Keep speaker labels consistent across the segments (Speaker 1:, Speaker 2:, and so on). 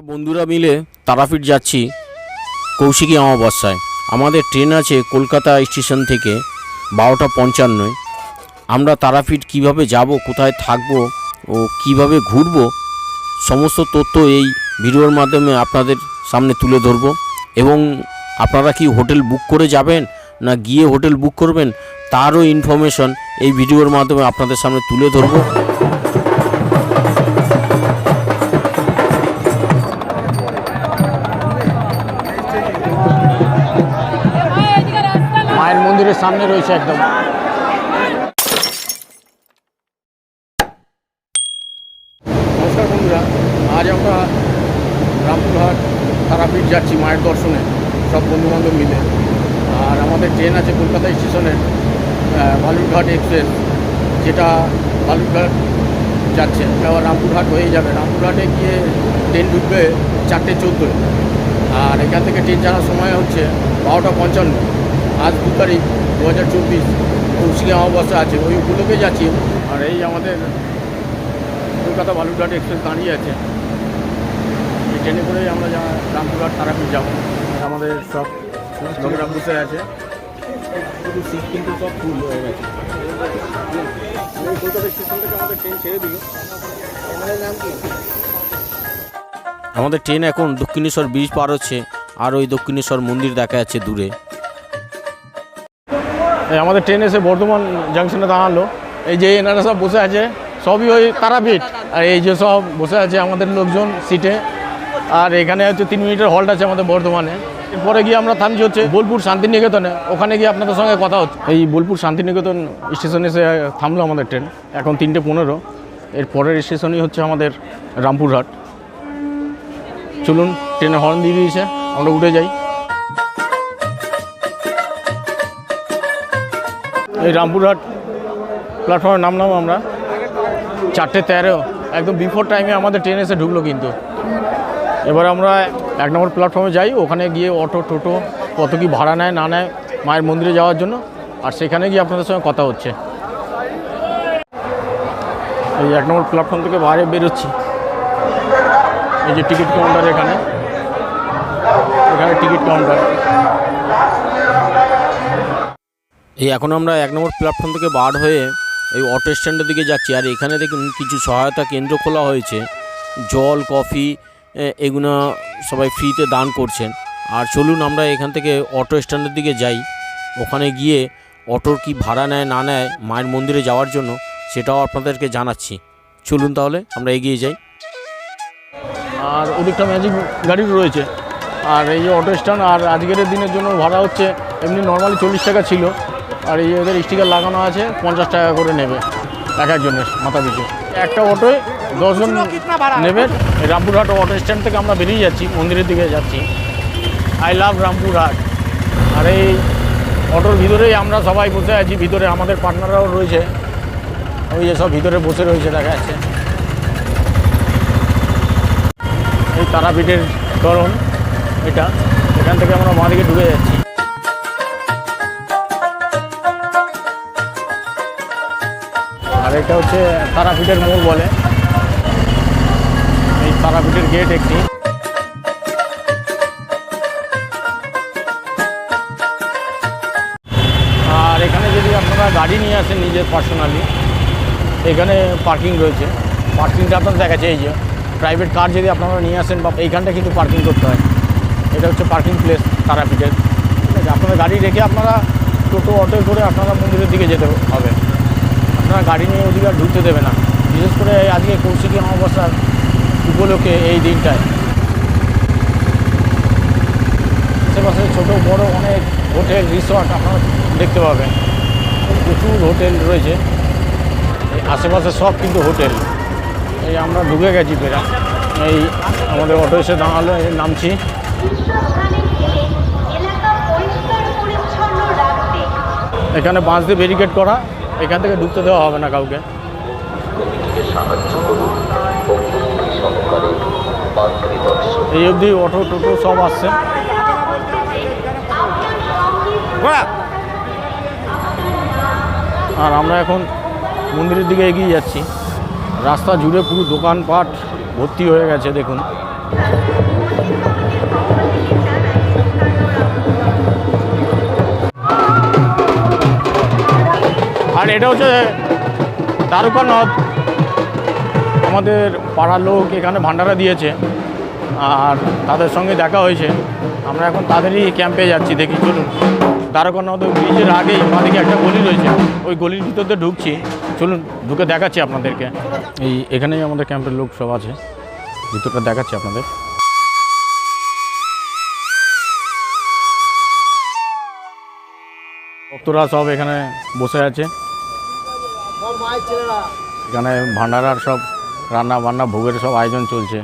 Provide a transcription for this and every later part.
Speaker 1: আমরা বন্ধুরা মিলে তারাপীঠ যাচ্ছি কৌশিকী অমাবস্যায়। আমাদের ট্রেন আছে কলকাতা স্টেশন থেকে বারোটা পঞ্চান্নয়। আমরা তারাপীঠ কীভাবে যাব, কোথায় থাকব ও কীভাবে ঘুরব, সমস্ত তথ্য এই ভিডিওর মাধ্যমে আপনাদের সামনে তুলে ধরব। এবং আপনারা কি হোটেল বুক করে যাবেন না গিয়ে হোটেল বুক করবেন, তারও ইনফরমেশন এই ভিডিওর মাধ্যমে আপনাদের সামনে তুলে ধরবো। মন্দিরের সামনে রয়েছে একদম। নমস্কার বন্ধুরা, আজ আমরা রামপুরহাট তারাপীঠ যাচ্ছি মায়ের দর্শনে, সব বন্ধুবান্ধব মিলে। আর আমাদের ট্রেন আছে কলকাতা স্টেশনের বালুরঘাট এক্সপ্রেস, যেটা বালুরঘাট যাচ্ছে। এবার রামপুরহাট হয়ে যাবে। রামপুরহাটে গিয়ে ট্রেন ঢুকবে চারটে চোদ্দোয়। আর এখান থেকে ট্রেন ছাড়ার সময় হচ্ছে বারোটা পঞ্চান্ন। আজ দু তারিখ দু হাজার চব্বিশ কৌশিকী অমাবস্যা আছে ওই উপলক্ষে যাচ্ছি। আর এই আমাদের কলকাতা বালুরঘাট এক্সপ্রেস দাঁড়িয়ে আছে। এই ট্রেনে করেই আমরা যা রামপুরহাট তারাপীঠ যাব। আমাদের সব লোকেরা বসে আছে। শুধু সিট কিন্তু সব ফুল হয়ে গেছে। কলকাতা স্টেশন থেকে আমাদের ট্রেন ছেড়ে দিল। নাম কি? আমাদের ট্রেন এখন দক্ষিণেশ্বর ব্রিজ পার হচ্ছে। আর ওই দক্ষিণেশ্বর মন্দির দেখা যাচ্ছে দূরে। আমাদের ট্রেন এসে বর্ধমান জাংশনে দাঁড়াল। এই যে এনারা সব বসে আছে, সবই ওই তারাপীঠ। আর এই যে সব বসে আছে আমাদের লোকজন সিটে আর এখানে হচ্ছে তিন মিনিটের হল্ট আছে আমাদের বর্ধমানে। এরপরে গিয়ে আমরা থামছি হচ্ছে বোলপুর শান্তিনিকেতনে। ওখানে গিয়ে আপনাদের সঙ্গে কথা হচ্ছে। এই বোলপুর শান্তিনিকেতন স্টেশনে এসে থামলো আমাদের ট্রেন এখন তিনটে পনেরো। এর পরের স্টেশনই হচ্ছে আমাদের রামপুরহাট। চলুন ট্রেনে হর্ন দিয়ে দিয়েছে, আমরা উঠে যাই। এই রামপুরহাট প্ল্যাটফর্মে নামলাম আমরা। চারটে তেরো, একদম বিফোর টাইমে আমাদের ট্রেন এসে ঢুকলো কিন্তু। এবার আমরা এক নম্বর প্ল্যাটফর্মে যাই, ওখানে গিয়ে অটো, টোটো, কত কি ভাড়া নেয়, না নেয়, মায়ের মন্দিরে যাওয়ার জন্য। আর সেখানে গিয়ে আপনাদের সঙ্গে কথা হচ্ছে। এই এক নম্বর প্ল্যাটফর্ম থেকে বাইরে বেরোচ্ছি। এই যে টিকিট কাউন্টার এখানে। এখানে টিকিট কাউন্টার এই এখন আমরা এক নম্বর প্ল্যাটফর্ম থেকে বার হয়ে এই অটো স্ট্যান্ডের দিকে যাচ্ছি। আর এখানে দেখুন কিছু সহায়তা কেন্দ্র খোলা হয়েছে। জল, কফি এগুলো সবাই ফ্রিতে দান করছেন। আর চলুন আমরা এখান থেকে অটো স্ট্যান্ডের দিকে যাই। ওখানে গিয়ে অটোর কি ভাড়া নেয়, না নেয়, মায়ের মন্দিরে যাওয়ার জন্য সেটাও আপনাদেরকে জানাচ্ছি। চলুন তাহলে আমরা এগিয়ে যাই। আর ওদিকটা ম্যাজিক গাড়ি রয়েছে। আর এই যে অটো স্ট্যান্ড আর আজকের দিনের জন্য ভাড়া হচ্ছে, এমনি নর্মালি চল্লিশ টাকা ছিল। আর এই ওদের স্টিকার লাগানো আছে পঞ্চাশ টাকা করে নেবে এক একজনের মাথা পিছু একটা অটোয় দশজন নেবে রামপুরহাট অটো স্ট্যান্ড থেকে আমরা বেরিয়ে যাচ্ছি মন্দিরের দিকে যাচ্ছি। I love Rampurhat. আর এই অটোর ভিতরেই আমরা সবাই বসে আছি ভিতরে আমাদের পার্টনাররাও রয়েছে। ওই যে সব ভিতরে বসে রয়েছে দেখা যাচ্ছে। এই তারাপীঠের ধরন এটা। এখান থেকে আমরা মা দিকে ঢুকে যাচ্ছি। আর এটা হচ্ছে তারাপীঠের মোড় বলে। এই তারাপীঠের গেট একটি। আর এখানে যদি আপনারা গাড়ি নিয়ে আসেন নিজের পার্সোনালি এখানে পার্কিং রয়েছে। পার্কিংটা আপনার দেখাচ্ছে, এই যে প্রাইভেট কার যদি আপনারা নিয়ে আসেন বা এইখানটা কিন্তু পার্কিং করতে হয়। এটা হচ্ছে পার্কিং প্লেস তারাপীঠের। ঠিক আছে, আপনারা গাড়ি রেখে আপনারা টোটো, অটো করে আপনারা মন্দিরের দিকে যেতে হবে। আপনারা গাড়ি নিয়ে ওদিকে আর ঢুকতে দেবে না। বিশেষ করে এই আজকে কৌশিকী অমাবস্যার উপলক্ষে এই দিনটায়। আশেপাশে ছোটো বড় অনেক হোটেল রিসর্ট আপনারা দেখতে পাবেন। প্রচুর হোটেল রয়েছে। এই আশেপাশে সব কিন্তু হোটেল। এই আমরা ঢুকে গেছি ফেরা এই আমাদের অটো এসে দাঁড়াল নামছি। এখানে বাঁশ দিয়ে ব্যারিকেড করা। এখান থেকে ঢুকতে দেওয়া হবে না কাউকে। এই অবধি অটো টোটো সব আসছে। আর আমরা এখন মন্দিরের দিকে এগিয়ে যাচ্ছি। রাস্তা জুড়ে পুরো দোকানপাট ভর্তি হয়ে গেছে দেখুন।
Speaker 2: আর এটা হচ্ছে দ্বারকা নদ। আমাদের পাড়ার লোক এখানে ভান্ডারা দিয়েছে আর তাদের সঙ্গে দেখা হয়েছে। আমরা এখন তাদেরই ক্যাম্পে যাচ্ছি, দেখি চলুন। দ্বারকা নদ ওই ব্রিজের আগেই আমাদেরকে একটা গলি রয়েছে, ওই গলির ভিতরতে ঢুকছি। চলুন, ঢুকে দেখাচ্ছি আপনাদেরকে। এই এখানেই আমাদের ক্যাম্পের লোক সব আছে, ভিতরটা দেখাচ্ছি আপনাদের। ভক্তরা সব এখানে বসে আছে। এখানে ভান্ডারার সব রান্না বান্না ভোগের সব আয়োজন চলছে।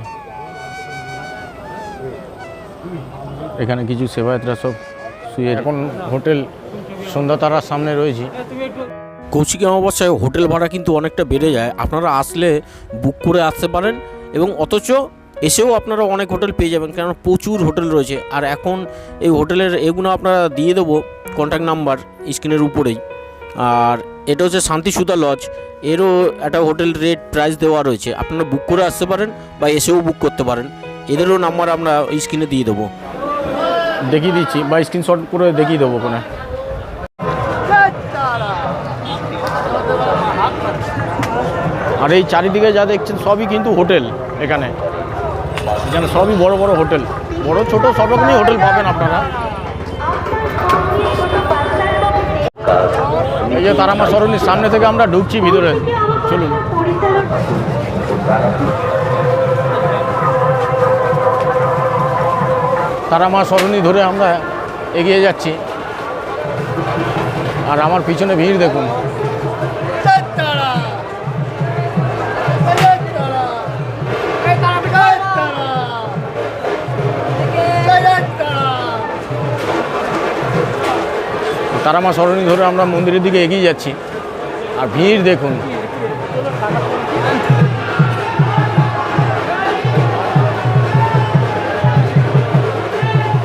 Speaker 2: এখানে কিছু সেবায়তরা সব শুয়ে এখন হোটেল সন্ধ্যাতারার সামনে রয়েছি।
Speaker 1: কৌশিকী অমাবস্যায় হোটেল ভাড়া কিন্তু অনেকটা বেড়ে যায়। আপনারা আসলে বুক করে আসতে পারেন এবং অথচ এসেও আপনারা অনেক হোটেল পেয়ে যাবেন কারণ প্রচুর হোটেল রয়েছে। আর এখন এই হোটেলের এগুলো আপনারা দিয়ে দেবো কন্ট্যাক্ট নাম্বার স্ক্রিনের উপরেই। আর এটা হচ্ছে শান্তিসুধা লজ এরও একটা হোটেল রেট প্রাইস দেওয়া রয়েছে। আপনারা বুক করে আসতে পারেন বা এসেও বুক করতে পারেন। এদেরও নাম্বার আমরা স্ক্রিনে দিয়ে দেবো।
Speaker 2: দেখিয়ে দিচ্ছি বা স্ক্রিনশট করে দেখিয়ে দেবো ওখানে। আর এই চারিদিকে যা দেখছেন সবই কিন্তু হোটেল এখানে। এখানে সবই বড় বড় হোটেল বড় ছোট সব রকমই হোটেল পাবেন আপনারা। এই যে তারা তারামা সরণির সামনে থেকে আমরা ঢুকছি ভিতরে। চলুন। তারামা সরণি ধরে আমরা এগিয়ে যাচ্ছি। আর আমার পিছনে ভিড় দেখুন। তারামা সরণি ধরে আমরা মন্দিরের দিকে এগিয়ে যাচ্ছি। আর ভিড় দেখুন।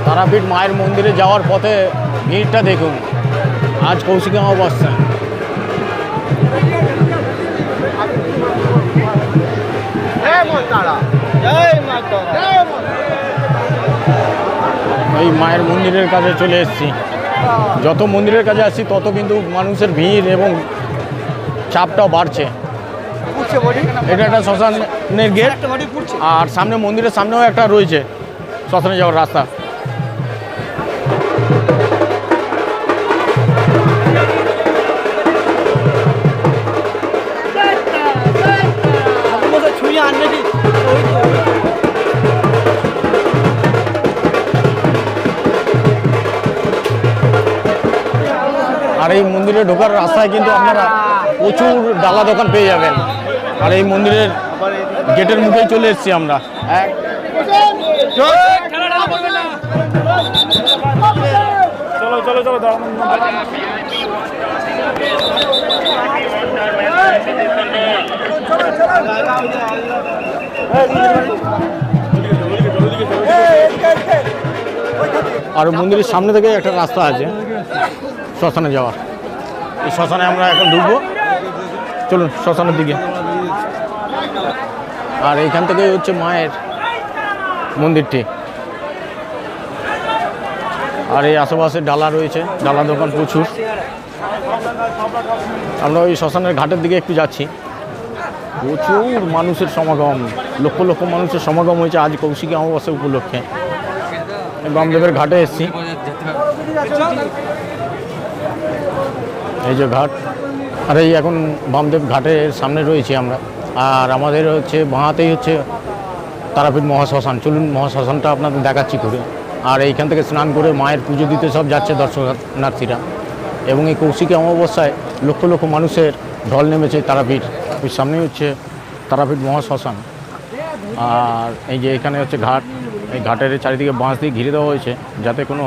Speaker 2: তারাপীঠ মায়ের মন্দিরে যাওয়ার পথে ভিড়টা দেখুন। আজ কৌশিক অমাবস্যা। এই মায়ের মন্দিরের কাছে চলে এসেছি। যত মন্দিরের কাছে আসছি তত কিন্তু মানুষের ভিড় এবং চাপটাও বাড়ছে। এটা একটা শ্মশানের গেট আর সামনে মন্দিরের সামনেও একটা রয়েছে। শ্মশানে যাওয়ার রাস্তা। মন্দিরে ঢোকার রাস্তায় কিন্তু আপনারা প্রচুর ডালা দোকান পেয়ে যাবেন। আর এই মন্দিরের গেটের মুখেই চলে এসেছি আমরা। আর মন্দিরের সামনে থেকে একটা রাস্তা আছে, শ্মশানে যাওয়ার। এই শ্মশানে আমরা এখন ঢুকবো। চলুন, শ্মশানের দিকে। আর এইখান থেকে হচ্ছে মায়ের মন্দিরটি। আর এই আশেপাশে ডালা রয়েছে, ডালা দোকান প্রচুর। আমরা ওই শ্মশানের ঘাটের দিকে একটু যাচ্ছি। প্রচুর মানুষের সমাগম, লক্ষ লক্ষ মানুষের সমাগম হয়েছে আজ কৌশিকী অমাবস্যা উপলক্ষে। বামদেবের ঘাটে এসেছি। এই যে ঘাট, আর এই এখন বামদেব ঘাটের সামনে রয়েছি আমরা। আর আমাদের হচ্ছে বাঁহাতেই হচ্ছে তারাপীঠ মহাশ্মশান। চলুন মহাশ্মশানটা আপনাদের দেখাচ্ছি করে আর এইখান থেকে স্নান করে মায়ের পুজো দিতে সব যাচ্ছে দর্শনার্থীরা। এবং এই কৌশিকী অমাবস্যায় লক্ষ লক্ষ মানুষের ঢল নেমেছে তারাপীঠ। ওই সামনেই হচ্ছে তারাপীঠ মহাশ্মশান। আর এই যে এখানে হচ্ছে ঘাট, এই ঘাটের চারিদিকে বাঁশ দিয়ে ঘিরে দেওয়া হয়েছে যাতে কোনো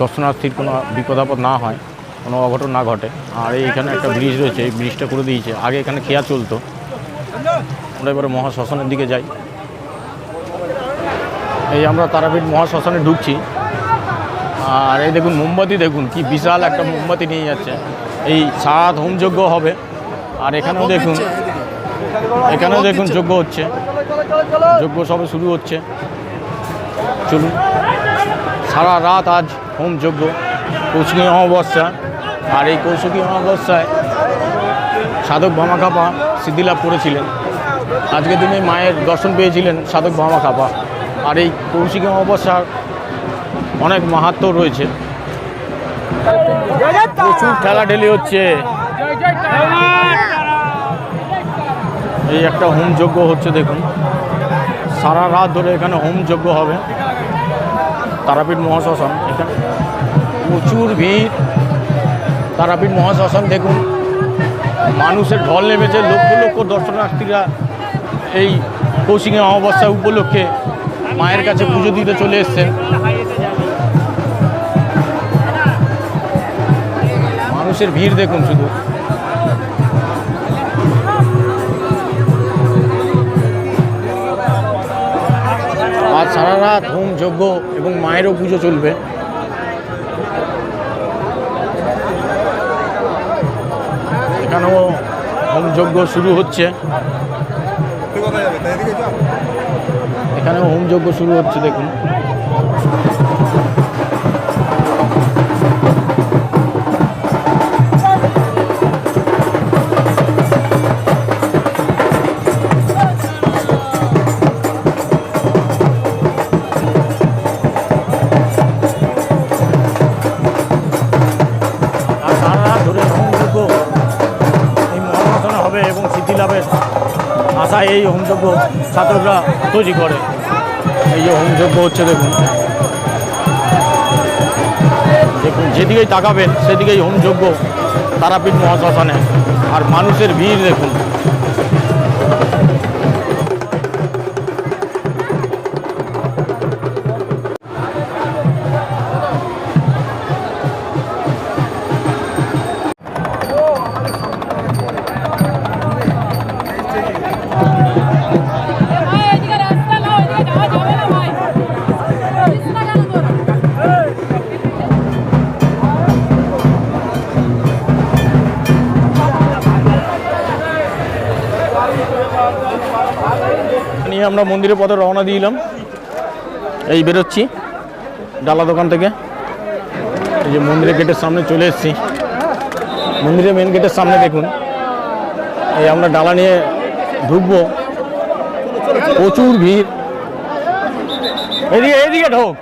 Speaker 2: দর্শনার্থীর কোনো বিপদ আপদ না হয়। কোনো অঘটন না ঘটে। আর এই এখানে একটা ব্রিজ রয়েছে, এই ব্রিজটা করে দিয়েছে। আগে এখানে খেয়া চলতো। আমরা এবারে মহাশ্মশানের দিকে যাই। এই আমরা তারাপীঠ মহাশ্মশানে ঢুকছি। আর এই দেখুন মোমবাতি, দেখুন কি বিশাল একটা মোমবাতি নিয়ে যাচ্ছে। এই সাত হোমযজ্ঞ হবে। আর এখানেও দেখুন এখানেও দেখুন যজ্ঞ হচ্ছে। যজ্ঞ সবে শুরু হচ্ছে। চলুন। সারা রাত আজ হোম যজ্ঞ। কৌশিকী অমাবস্যা। আর এই কৌশিকী অমাবস্যায় সাধক ভামা কাপা সিদ্ধিলাভ করেছিলেন। আজকের দিনে মায়ের দর্শন পেয়েছিলেন সাধক ভামা কাপা আর এই কৌশিকী অমাবস্যার অনেক মাহাত্ম রয়েছে। প্রচুর ঠেলাঠেলি হচ্ছে। এই একটা হোম যজ্ঞ হচ্ছে দেখুন। সারা রাত ধরে এখানে হোম যজ্ঞ হবে। তারাপীঠ মহাশ্মশান, এখানে প্রচুর ভিড়। তারাপীঠ মহাশ্মশান দেখুন। মানুষের ঢল নেমেছে, লক্ষ লক্ষ দর্শনার্থীরা এই কৌশিকী অমাবস্যা উপলক্ষে মায়ের কাছে পুজো দিতে চলে এসছেন। মানুষের ভিড় দেখুন শুধু। আজ সারা রাত হোম যজ্ঞ এবং মায়েরও পুজো চলবে। এখানেও হোমযজ্ঞ শুরু হচ্ছে। এখানে হোমযজ্ঞ শুরু হচ্ছে দেখুন। আশায় এই হোমযজ্ঞ ছাত্ররা তৈরি করে। এই যে হোমযজ্ঞ হচ্ছে দেখুন। দেখুন, যেদিকেই তাকাবেন, সেদিকেই হোমযজ্ঞ তারাপীঠ মহাশ্মশানে। আর মানুষের ভিড় দেখুন। আমরা মন্দিরের পথে রওনা দিলাম। এই বেরোচ্ছি ডালা দোকান থেকে। এই যে মন্দিরের গেটের সামনে চলে এসেছি। মন্দিরের মেন গেটের সামনে দেখুন। এই আমরা ডালা নিয়ে ঢুকবো। প্রচুর ভিড়। এদিকে এদিকে ঢোক।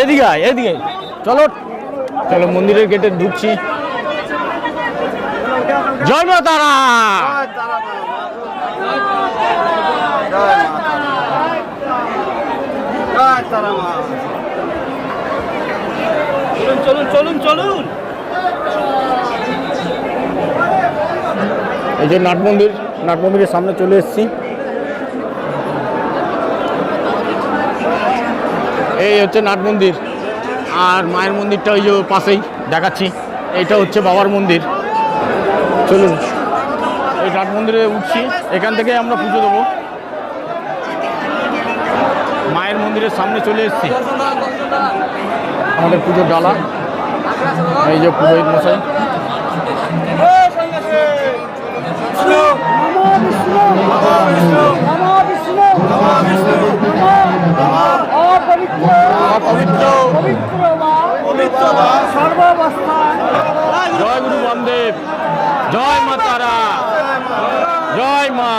Speaker 2: এদিকে এদিকে। চলো চলো মন্দিরের গেটে ঢুকছি। জয় তারা
Speaker 1: চলুন চলুন চলুন
Speaker 2: এই যে নাট মন্দির, নাট মন্দিরের সামনে চলে এসেছি। এই হচ্ছে নাট মন্দির। আর মায়ের মন্দিরটা ওই যে পাশেই দেখাচ্ছি। এইটা হচ্ছে বাবার মন্দির। চলুন, এই নাট মন্দিরে উঠছি। এখান থেকে আমরা পুজো দেবো মায়ের মন্দিরের সামনে চলে এসেছি। আমাদের পুজোর ডালা, এই যে পুরোহিত মশাই। জয় গুরু বামদেব জয় মা তারা, জয় মা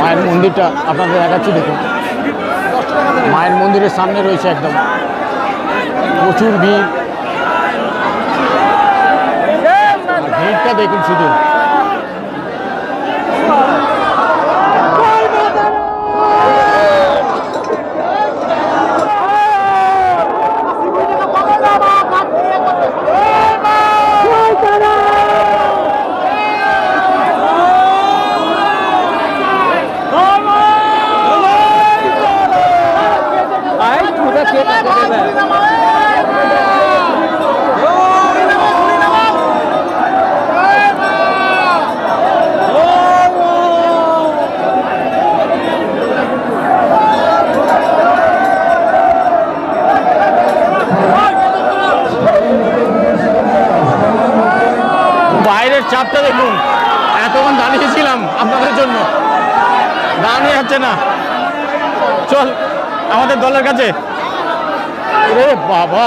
Speaker 2: মায়ের মন্দিরটা আপনাদের দেখাচ্ছি দেখুন। মায়ের মন্দিরের সামনে রয়েছে একদম। প্রচুর ভিড়। ভিড়টা দেখুন শুধু। বাইরের চাপটা দেখুন। এতক্ষণ দাঁড়িয়েছিলাম আপনাদের জন্য। দাঁড়িয়ে হচ্ছে না। চল আমাদের দলের কাছে রে বাবা।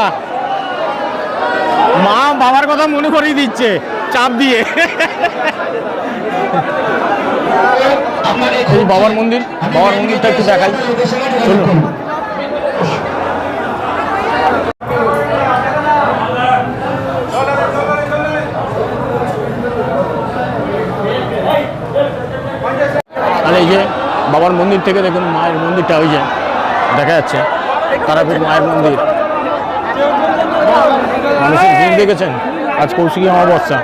Speaker 2: মা বাবার কথা মনে করিয়ে দিচ্ছে, চাপ দিয়ে। এই বাবার মন্দির, বাবার মন্দিরটা একটু দেখাই। চলুন। আর এই বাবার মন্দির থেকে দেখুন, মায়ের মন্দিরটা ওই যে দেখা যাচ্ছে, তারাপীঠ মায়ের মন্দির। মানুষের ভিড় দেখেছেন? আজ কৌশিকী অমাবস্যা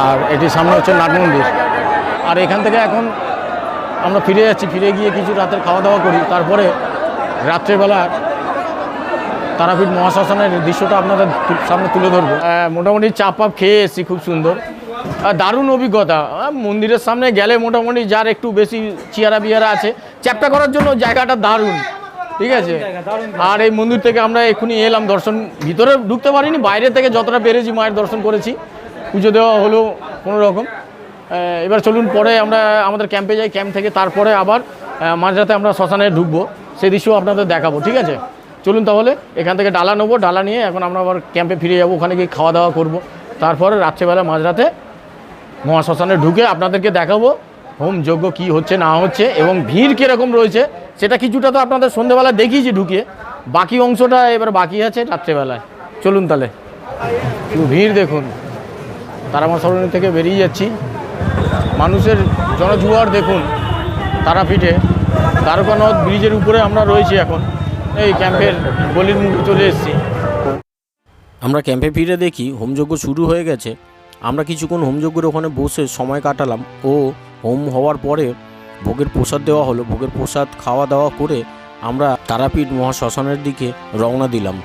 Speaker 2: আর এটি সামনে হচ্ছে নাট মন্দির। আর এখান থেকে এখন আমরা ফিরে যাচ্ছি ফিরে গিয়ে কিছু রাতের খাওয়া দাওয়া করি। তারপরে রাত্রেবেলা তারাপীঠ মহাশ্মশানের দৃশ্যটা আপনাদের সামনে তুলে ধরবো। মোটামুটি চাপ পাপ খেয়ে এসেছি খুব সুন্দর। আর দারুণ অভিজ্ঞতা। মন্দিরের সামনে গেলে মোটামুটি যার একটু বেশি চিয়ারা বিয়ারা আছে চ্যাপটা করার জন্য জায়গাটা দারুণ। ঠিক আছে? আর এই মন্দির থেকে আমরা এক্ষুনি এলাম দর্শন। ভিতরে ঢুকতে পারিনি বাইরে থেকে যতটা পেরেছি মায়ের দর্শন করেছি। পুজো দেওয়া হলো কোনো রকম। এবার চলুন পরে আমরা আমাদের ক্যাম্পে যাই ক্যাম্প থেকে তারপরে আবার মাঝরাতে আমরা শ্মশানে ঢুকবো। সেই দৃশ্য আপনাদের দেখাবো ঠিক আছে? চলুন তাহলে এখান থেকে ডালা নেব ডালা নিয়ে এখন আমরা আবার ক্যাম্পে ফিরে যাব ওখানে গিয়ে খাওয়া দাওয়া করব। তারপরে রাত্রেবেলা মাঝরাতে মহাশ্মশানে ঢুকে আপনাদেরকে দেখাবো হোম যজ্ঞ কি হচ্ছে, না হচ্ছে, এবং ভিড় কীরকম রয়েছে, সেটা কিছুটা তো আপনাদের সন্ধেবেলা দেখিয়েছি ঢুকে বাকি অংশটা এবার বাকি আছে রাত্রেবেলায়। চলুন তাহলে। ভিড় দেখুন। তারামা থেকে বেরিয়ে যাচ্ছি। মানুষের জনজুয়ার দেখুন, তারাপীঠে। দ্বারকানাথ ব্রিজের উপরে আমরা রয়েছি এখন। এই ক্যাম্পের গলির মুখে চলে এসেছি।
Speaker 1: আমরা ক্যাম্পে ফিরে দেখি হোমযজ্ঞ শুরু হয়ে গেছে। আমরা কিছুক্ষণ হোমযজ্ঞের ওখানে বসে সময় কাটালাম ও হোম হওয়ার পরে ভোগের প্রসাদ দেওয়া হলো। ভোগের প্রসাদ খাওয়া দাওয়া করে আমরা তারাপীঠ মহাশ্মশানের দিকে রওনা দিলাম।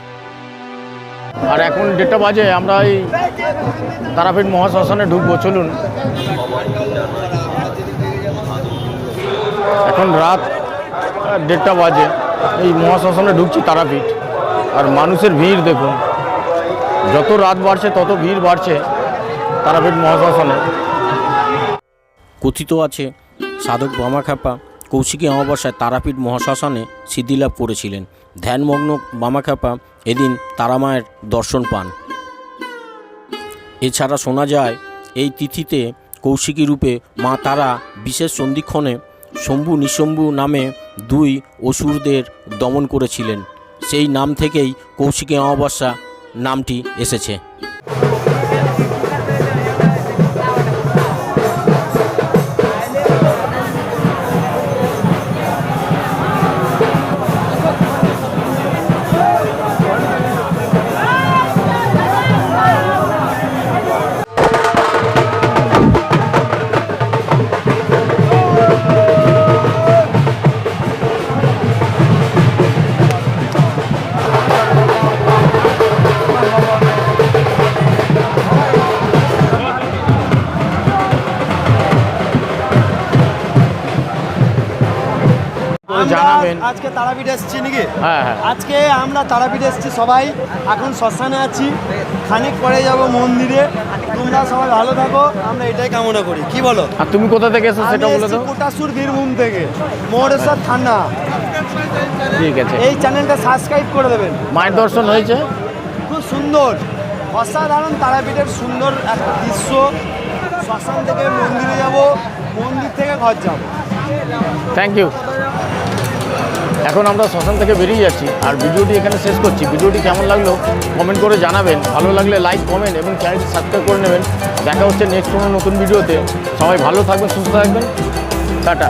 Speaker 2: আর এখন ডেটটা বাজে, আমরা এই তারাপীঠ মহাশ্মশানে ঢুকবো, চলুন। এখন রাত দেড়টা বাজে, এই মহাশ্মশানে ঢুকছি তারাপীঠ। আর মানুষের ভিড় দেখুন, যত রাত বাড়ছে তত ভিড় বাড়ছে তারাপীঠ মহাশ্মশানে।
Speaker 1: কথিত আছে, সাধক বামাখ্যাপা কৌশিকী অমাবস্যায় তারাপীঠ মহাশ্মশানে সিদ্ধিলাভ করেছিলেন। ধ্যানমগ্ন বামাখ্যাপা এদিন তারামায়ের দর্শন পান। এছাড়া শোনা যায়, এই তিথিতে কৌশিকী রূপে মা তারা বিশেষ সন্ধিক্ষণে শম্ভু নিশম্ভু নামে দুই অসুরদের দমন করেছিলেন। সেই নাম থেকেই কৌশিকী অমাবস্যা নামটি এসেছে।
Speaker 3: আজকে তারাপীঠ এসেছি নাকি?
Speaker 2: হ্যাঁ হ্যাঁ।
Speaker 3: আজকে আমরা তারাপীঠ এসেছি সবাই। এখন শ্মশানে আছি। খানিক পরে যাব মন্দিরে। তোমরা সবাই ভালো থাকো। আমরা এটাই কামনা করি। কি বলো?
Speaker 2: আর তুমি কোথা থেকে এসো সেটা বলে
Speaker 3: এসেছি
Speaker 2: দাও।
Speaker 3: কোটাসুর বীরভূম থেকে। মোরেশ্বর থানা।
Speaker 2: ঠিক আছে।
Speaker 3: এই চ্যানেলটা সাবস্ক্রাইব করে দেবেন।
Speaker 2: মায়ের দর্শন হয়েছে?
Speaker 3: খুব সুন্দর। অসাধারণ তারাপীঠের সুন্দর একটা দৃশ্য। শ্মশান থেকে মন্দিরে যাব। মন্দির থেকে ঘর যাব।
Speaker 2: থ্যাংক ইউ এখন আমরা শ্মশান থেকে বেরিয়ে যাচ্ছি আর ভিডিওটি এখানে শেষ করছি। ভিডিওটি কেমন লাগল কমেন্ট করে জানাবেন। ভালো লাগলে লাইক, কমেন্ট এবং চ্যানেলটি সাবস্ক্রাইব করে নেবেন। দেখা হচ্ছে নেক্সট কোনো নতুন ভিডিওতে। সবাই ভালো থাকবেন, সুস্থ থাকবেন। টাটা।